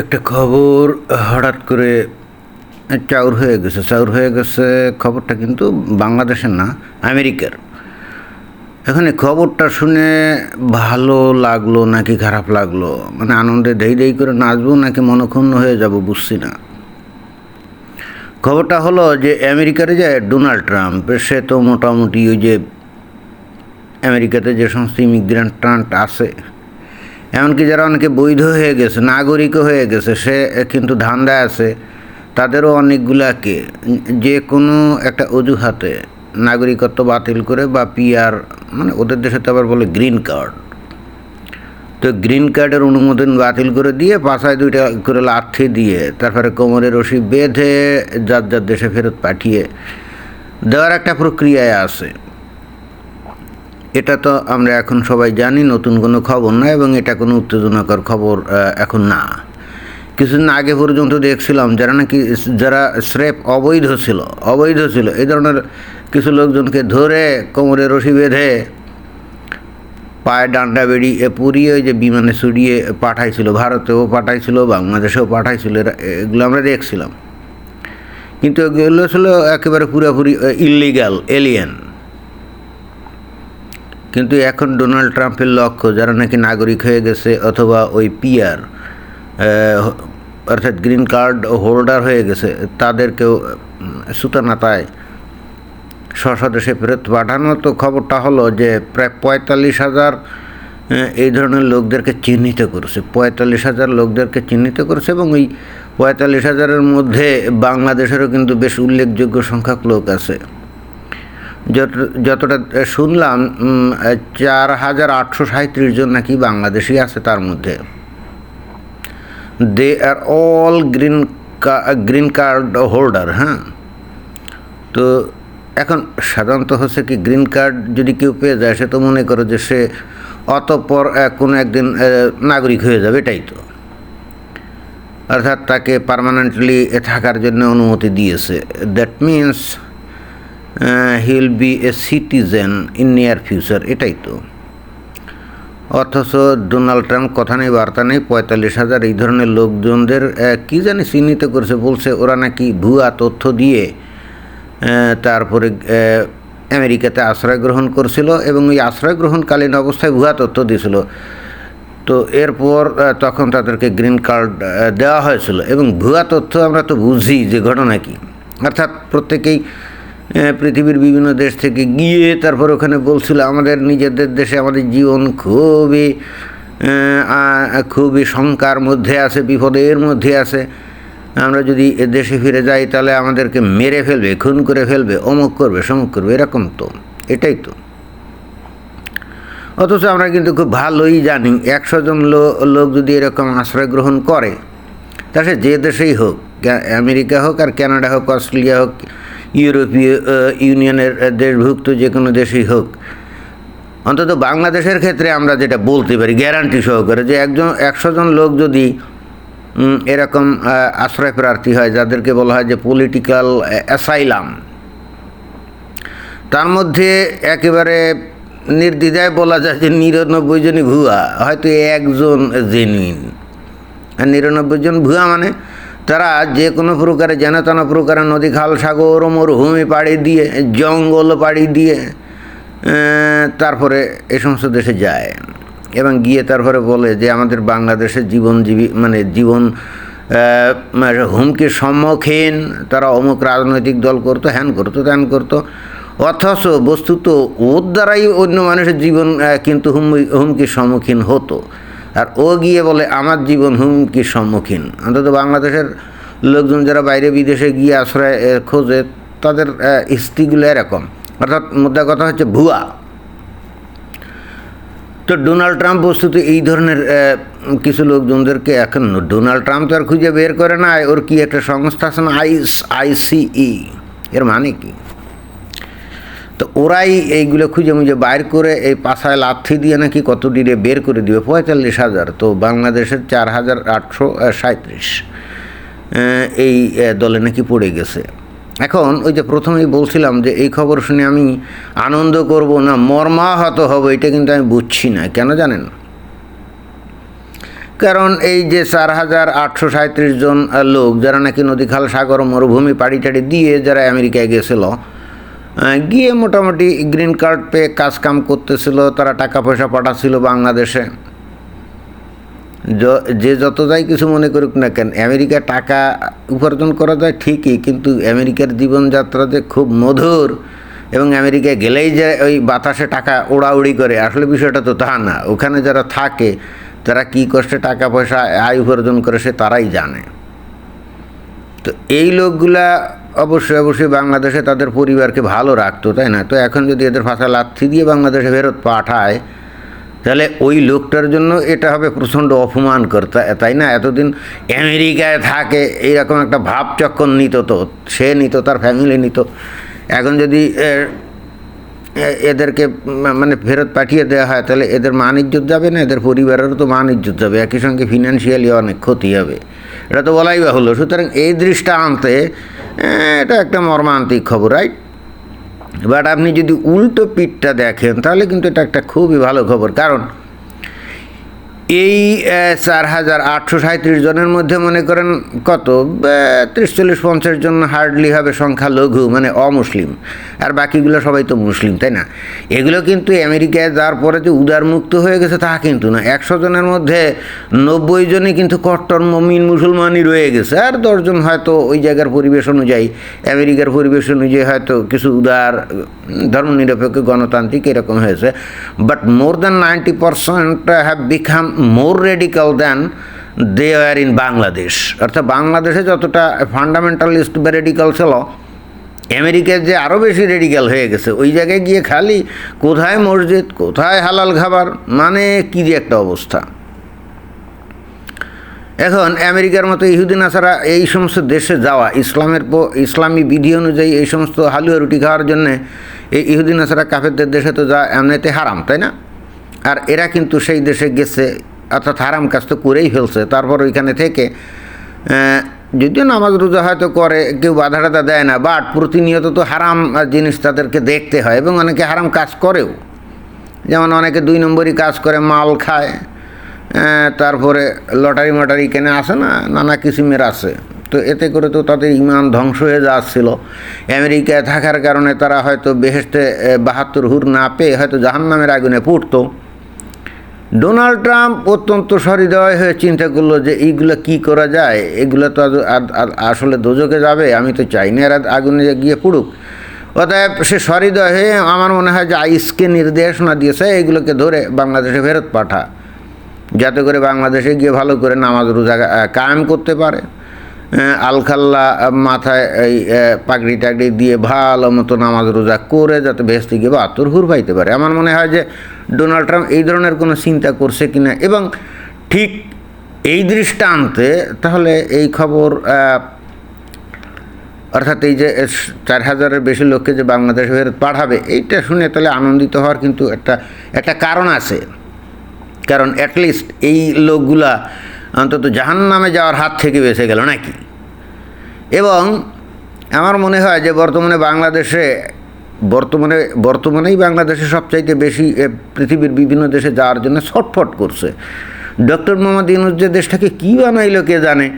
একটা খবর হঠাৎ করে চাউর হয়ে গেছে। চাউর হয়ে গেছে খবরটা কিন্তু বাংলাদেশের না, আমেরিকার। এখানে খবরটা শুনে ভালো লাগল নাকি খারাপ লাগল? মানে আনন্দে দেই দেই করে নাচবো নাকি মনক্ষুণ্ণ হয়ে যাব বুঝছি না। খবরটা হলো যে আমেরিকার যে ডোনাল্ড ট্রাম্প, সে তো মোটামুটি ওই যে আমেরিকাতে যে সমস্ত ইমিগ্রেন্ট ট্রান্ট আছে এমনকি যারা অনেকে বৈধ হয়ে গেছে, নাগরিকও হয়ে গেছে, সে কিন্তু ধান্দায় আছে, তাদেরও অনেকগুলাকে যে কোনো একটা অজুহাতে নাগরিকত্ব বাতিল করে বা পিআর মানে ওদের দেশে তো আবার বলে গ্রিন কার্ড তো গ্রিন কার্ডের অনুমোদন বাতিল করে দিয়ে পাশায় দুইটা করে লাথি দিয়ে তারপরে কোমরে রশি বেঁধে যার যার দেশে ফেরত পাঠিয়ে দেওয়ার একটা প্রক্রিয়ায় আছে। এটা তো আমরা এখন সবাই জানি, নতুন কোনো খবর না এবং এটা কোনো উত্তেজনাকর খবর এখন না। কিছুদিন আগে পর্যন্ত দেখছিলাম যারা নাকি যারা স্রেফ অবৈধ ছিল অবৈধ ছিল, এই ধরনের কিছু লোকজনকে ধরে কোমরে রশি বেঁধে পায়ে ডান্ডা বেড়ি এ পুড়িয়ে ওই যে বিমানে চড়িয়ে পাঠাইছিল, ভারতেও পাঠাইছিল, বাংলাদেশেও পাঠাইছিল এগুলো আমরা দেখছিলাম। কিন্তু এগুলো ছিল একেবারে পুরোপুরি ইলিগাল এলিয়েন কিন্তু এখন ডোনাল্ড ট্রাম্পের লক্ষ্য, যারা নাকি নাগরিক হয়ে গেছে অথবা ওই পিয়ার অর্থাৎ গ্রিন কার্ড হোল্ডার হয়ে গেছে, তাদেরকেও সুতানাতায় স্বদেশে ফেরত পাঠানো। তো খবরটা হলো যে প্রায় পঁয়তাল্লিশ হাজার এই ধরনের লোকদেরকে চিহ্নিত করেছে। পঁয়তাল্লিশ হাজার লোকদেরকে চিহ্নিত করেছে এবং ওই পঁয়তাল্লিশ হাজারের মধ্যে বাংলাদেশেরও কিন্তু বেশ উল্লেখযোগ্য সংখ্যক লোক আছে। যতটা শুনলাম চার হাজার আটশো সাঁত্রিশ জন নাকি বাংলাদেশি আছে তার মধ্যে। They are all green green card holder হ্যাঁ? তো এখন সাধারণত হচ্ছে কি গ্রিন কার্ড যদি কেউ পেয়ে যায়, সে তো মনে করো যে সে অতঃপর কোনো একদিন নাগরিক হয়ে যাবে, এটাই তো। অর্থাৎ তাকে পার্মানেন্টলি থাকার জন্য অনুমতি দিয়েছে। That means he will be a citizen in near future এটাই তো। অথচ ডোনাল্ড ট্রাম্প কথা নেই, বার্তা নেই, পঁয়তাল্লিশ হাজার এই ধরনের লোকজনদের কি জানি চিহ্নিত করেছে, বলছে ওরা নাকি ভুয়া তথ্য দিয়ে তারপরে আমেরিকাতে আশ্রয় গ্রহণ করছিল এবং ওই আশ্রয় গ্রহণকালীন অবস্থায় ভুয়া তথ্য দিয়েছিল। তো এরপর তখন তাদেরকে গ্রিন কার্ড দেওয়া হয়েছিল এবং ভুয়া তথ্য আমরা তো বুঝি যে ঘটনা কি। অর্থাৎ প্রত্যেকেই পৃথিবীর বিভিন্ন দেশ থেকে গিয়ে তারপর ওখানে বলছিল, আমাদের নিজেদের দেশে আমাদের জীবন খুবই খুবই শঙ্কার মধ্যে আছে, বিপদের মধ্যে আছে। আমরা যদি এ দেশে ফিরে যাই, তাহলে আমাদেরকে মেরে ফেলবে, খুন করে ফেলবে, অমুক করবে, সমুক করবে, এরকম তো। এটাই তো। অথচ আমরা কিন্তু খুব ভালোই জানি, একশো জন লোক যদি এরকম আশ্রয় গ্রহণ করে, তা সে যে দেশেই হোক আমেরিকা হোক আর কানাডা হোক, অস্ট্রেলিয়া হোক ইউরোপীয় ইউনিয়নের দেশভুক্ত যে কোনো দেশেই হোক। অন্তত বাংলাদেশের ক্ষেত্রে আমরা যেটা বলতে পারি গ্যারান্টি সহকারে যে একজন, একশো জন লোক যদি এরকম আশ্রয় প্রার্থী হয়, যাদেরকে বলা হয় যে পলিটিক্যাল অ্যাসাইলাম তার মধ্যে একেবারে নির্দ্বিধায় বলা যায় যে নিরানব্বই জনই ভুয়া। হয়তো একজন জেনুইন। আর নিরানব্বই জন ভুয়া মানে তারা যে কোনো প্রকারে যেন তেন প্রকারে নদী, খাল, সাগর, মরুভূমি পাড়ি দিয়ে, জঙ্গল পাড়ি দিয়ে তারপরে এ সমস্ত দেশে যায়। এবং গিয়ে তারপরে বলে যে আমাদের বাংলাদেশের জীবনজীবী মানে জীবন হুমকির সম্মুখীন, তারা অমুক রাজনৈতিক দল করতো হ্যান করতো ত্যান করতো। অথচ বস্তুত ওর দ্বারাই অন্য মানুষের জীবন কিন্তু হুমকি, হুমকির সম্মুখীন হতো। আর ও গিয়ে বলে, আমার জীবন হুমকির সম্মুখীন। অন্তত বাংলাদেশের লোকজন যারা বাইরে বিদেশে গিয়ে আশ্রয় খোঁজে, তাদের স্ত্রীগুলো এরকম। অর্থাৎ মুদ্রা কথা হচ্ছে ভুয়া। তো ডোনাল্ড ট্রাম্প বস্তুত এই ধরনের কিছু লোকজনদেরকে এখন ডোনাল্ড ট্রাম্প তো আর খুঁজে বের করে না ওর কি একটা সংস্থা আছে না? আইস, আইসিই। এর মানে কি? তো ওরাই এইগুলো খুঁজে মুজে বাইর করে এই পাশায় লাথি দিয়ে নাকি কত ডিরে বের করে দিবে? পঁয়তাল্লিশ হাজার। তো বাংলাদেশের চার হাজার আটশো সাঁত্রিশ এই দলে নাকি পড়ে গেছে। এখন ওই যে প্রথমেই বলছিলাম যে এই খবর শুনে আমি আনন্দ করব না, মর্মাহত হব, এটা কিন্তু আমি বুঝছি না, কেন জানেন? কারণ এই যে চার হাজার আটশো সাঁত্রিশ জন লোক যারা নাকি নদী খাল, সাগর, মরুভূমি, পাড়ি টাড়ি দিয়ে যারা আমেরিকায় গেছিল গিয়ে মোটামুটি গ্রিন কার্ড পেয়ে কাজ কাম করতেছিল, তারা টাকা পয়সা পাঠাচ্ছিল বাংলাদেশে। যে যত যাই কিছু মনে করুক না কেন, আমেরিকা টাকা উপার্জন করা যায় ঠিকই, কিন্তু আমেরিকার জীবনযাত্রা যে খুব মধুর এবং আমেরিকায় গেলেই যে ওই বাতাসে টাকা উড়াউড়ি করে, আসলে বিষয়টা তো তা না। ওখানে যারা থাকে, তারা কী কষ্টে টাকা পয়সা আয় উপার্জন করে সে তারাই জানে। তো এই লোকগুলা অবশ্যই অবশ্যই বাংলাদেশে তাদের পরিবারকে ভালো রাখতো, তাই না? তো এখন যদি এদের ফাঁসা লাথি দিয়ে বাংলাদেশে ফেরত পাঠায়, তাহলে ওই লোকটার জন্য এটা হবে প্রচণ্ড অপমান করতে, তাই না? এতদিন আমেরিকায় থাকে, এইরকম একটা ভাবচক্কর নিত তো, সে নিত, তার ফ্যামিলি নিত। এখন যদি এদেরকে মানে ফেরত পাঠিয়ে দেওয়া হয়, তাহলে এদের মান ইজ্জত যাবে না? এদের পরিবারেরও তো মান ইজ্জত যাবে, একই সঙ্গে ফিনান্সিয়ালি অনেক ক্ষতি হবে। এটা তো বলাই বাহুল্য। সুতরাং এই দৃষ্টা আনতে এটা একটা মর্মান্তিক খবর রাইট বাট আপনি যদি উল্টো পিঠটা দেখেন, তাহলে কিন্তু এটা একটা খুবই ভালো খবর। কারণ এই চার হাজার আটশো সাঁত্রিশ জনের মধ্যে মনে করেন কত? ত্রিশ, চল্লিশ, পঞ্চাশ জন হার্ডলি হবে সংখ্যা লঘু মানে অমুসলিম। আর বাকিগুলো সবাই তো মুসলিম, তাই না? এগুলো কিন্তু আমেরিকায় যাওয়ার পরে যে উদারমুক্ত হয়ে গেছে তা কিন্তু না। একশো জনের মধ্যে নব্বই জনই কিন্তু কট্টর মমিন মুসলমানই রয়ে গেছে। আর দশজন হয়তো ওই জায়গার পরিবেশ অনুযায়ী, আমেরিকার পরিবেশ অনুযায়ী হয়তো কিছু উদার, ধর্মনিরপেক্ষ গণতান্ত্রিক এরকম হয়েছে। But more than ninety percent have become more radical than they are in Bangladesh অর্থাৎ বাংলাদেশে যতটা ফান্ডামেন্টালিস্ট বা রেডিক্যাল ছিল, আমেরিকার যে আরও বেশি রেডিক্যাল হয়ে গেছে, ওই জায়গায় গিয়ে খালি কোথায় মসজিদ, কোথায় হালাল খাবার মানে কী যে একটা অবস্থা। এখন আমেরিকার মতো ইহুদিন আসারা এই সমস্ত দেশে যাওয়া, ইসলামের ইসলামী বিধি অনুযায়ী এই সমস্ত হালুয়া রুটি খাওয়ার জন্যে এই ইহুদিন আসারা কাফেরদের দেশে তো যা এমনিতে হারাম, তাই না? আর এরা কিন্তু সেই দেশে গেছে অর্থাৎ হারাম কাজ তো করেই ফেলছে। তারপর ওইখানে থেকে যদিও নামাজ রোজা হয়তো করে, কেউ বাধা টাধা দেয় না, বাট প্রতিনিয়ত তো হারাম জিনিস তাদেরকে দেখতে হয় এবং অনেকে হারাম কাজ করেও। যেমন অনেকে দুই নম্বরই কাজ করে, মাল খায় তারপরে লটারি মটারি কেনে আসে না, নানা কিসিমের আছে। তো এতে করে তো তাদের ইমান ধ্বংস হয়ে যাচ্ছিল। আমেরিকায় থাকার কারণে তারা হয়তো বেহেস্তে বাহাত্তর হুর না পেয়ে হয়তো জাহান্নামের আগুনে পুড়তো। ডোনাল্ড ট্রাম্প অত্যন্ত সহৃদয় হয়ে চিন্তা করল যে এইগুলো কি করা যায়? এগুলো তো আসলে দোজকে যাবে? আমি তো চাই না এরা আগুনে গিয়ে পড়ুক। অতএব সে সহৃদয় হয়ে আমার মনে হয় যে আইসকে নির্দেশনা দিয়েছে, এগুলোকে ধরে বাংলাদেশে ফেরত পাঠা। যাতে করে বাংলাদেশে গিয়ে ভালো করে নামাজ রোজা কায়েম করতে পারে। আলখাল্লা মাথায় এই পাগড়ি টাগড়ি দিয়ে ভালো মতো নামাজ রোজা করে যাতে ভেস্তে গিয়ে বাহাত্তর হুর পাইতে পারে। আমার মনে হয় যে ডোনাল্ড ট্রাম্প এই ধরনের কোনো চিন্তা করছে কিনা এবং ঠিক এই দৃষ্টান্তে তাহলে এই খবর অর্থাৎ এই যে চার হাজারের বেশি লোককে যে বাংলাদেশে ফেরত পাঠাবে, এইটা শুনে তাহলে আনন্দিত হওয়ার কিন্তু একটা একটা কারণ আছে। কারণ অ্যাটলিস্ট এই লোকগুলা অন্তত জাহান নামে যাওয়ার হাত থেকে বেঁচে গেল নাকি? এবং আমার মনে হয় যে বর্তমানে বাংলাদেশে, বর্তমানে, বর্তমানেই বাংলাদেশে সবচাইতে বেশি পৃথিবীর বিভিন্ন দেশে যাওয়ার জন্য ছটফট করছে। ডক্টর মোহাম্মদ ইউনুস যে দেশটাকে কী বানাইলো কে জানে?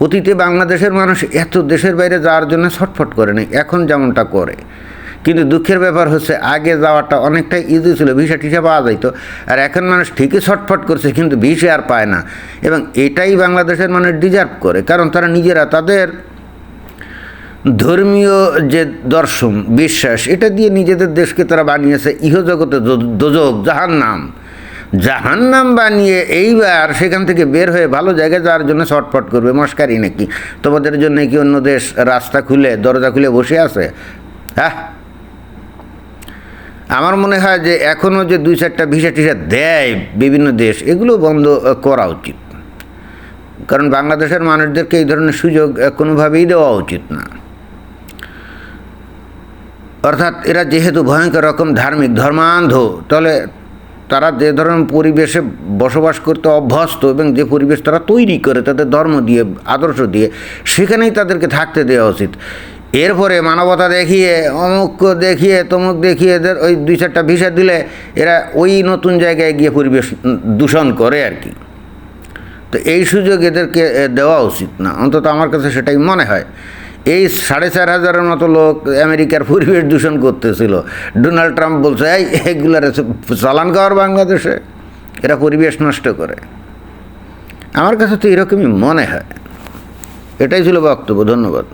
অতীতে বাংলাদেশের মানুষ এত দেশের বাইরে যাওয়ার জন্য ছটফট করে এখন যেমনটা করে। কিন্তু দুঃখের ব্যাপার হচ্ছে আগে যাওয়াটা অনেকটা ইজি ছিল, ভিসা টিসা পাওয়া যাইতো। আর এখন মানুষ ঠিকই ছটফট করছে, কিন্তু ভিসা আর পায় না। এবং এটাই বাংলাদেশের মানুষ ডিজার্ভ করে, কারণ তারা নিজেরা তাদের ধর্মীয় যে দর্শন, বিশ্বাস, এটা দিয়ে নিজেদের দেশকে তারা বানিয়েছে, ইহজগতে দোজক, জাহান্নাম। জাহান্নাম বানিয়ে এইবার সেখান থেকে বের হয়ে ভালো জায়গায় যাওয়ার জন্য ছটফট করবে, মস্কারি নাকি? তোমাদের জন্য কি অন্য দেশ রাস্তা খুলে, দরজা খুলে বসে আছে? হ্যাঁ? আমার মনে হয় যে এখনও যে দুই চারটা ভিসা টিসা দেয় বিভিন্ন দেশ এগুলো বন্ধ করা উচিত। কারণ বাংলাদেশের মানুষদেরকে এই ধরনের সুযোগ কোনোভাবেই দেওয়া উচিত না। অর্থাৎ এরা যেহেতু ভয়ঙ্কর রকম ধার্মিক, ধর্মান্ধ, তাহলে তারা যে ধরনের পরিবেশে বসবাস করতে অভ্যস্ত এবং যে পরিবেশ তারা তৈরি করে, তাদের ধর্ম দিয়ে, আদর্শ দিয়ে, সেখানেই তাদেরকে থাকতে দেওয়া উচিত। এরপরে মানবতা দেখিয়ে, অমুক দেখিয়ে, তমুক দেখিয়ে এদের ওই দুই চারটা ভিসা দিলে এরা ওই নতুন জায়গায় গিয়ে পরিবেশ দূষণ করে আর কি। তো এই সুযোগ এদেরকে দেওয়া উচিত না। অন্তত আমার কাছে সেটাই মনে হয়। এই সাড়ে চার হাজারের মতো লোক আমেরিকার পরিবেশ দূষণ করতেছিল। ডোনাল্ড ট্রাম্প বলছে, এই, এগুলার চালান খাওয়ার বাংলাদেশে। এরা পরিবেশ নষ্ট করে। আমার কাছে তো এরকমই মনে হয়। এটাই ছিল বক্তব্য। ধন্যবাদ।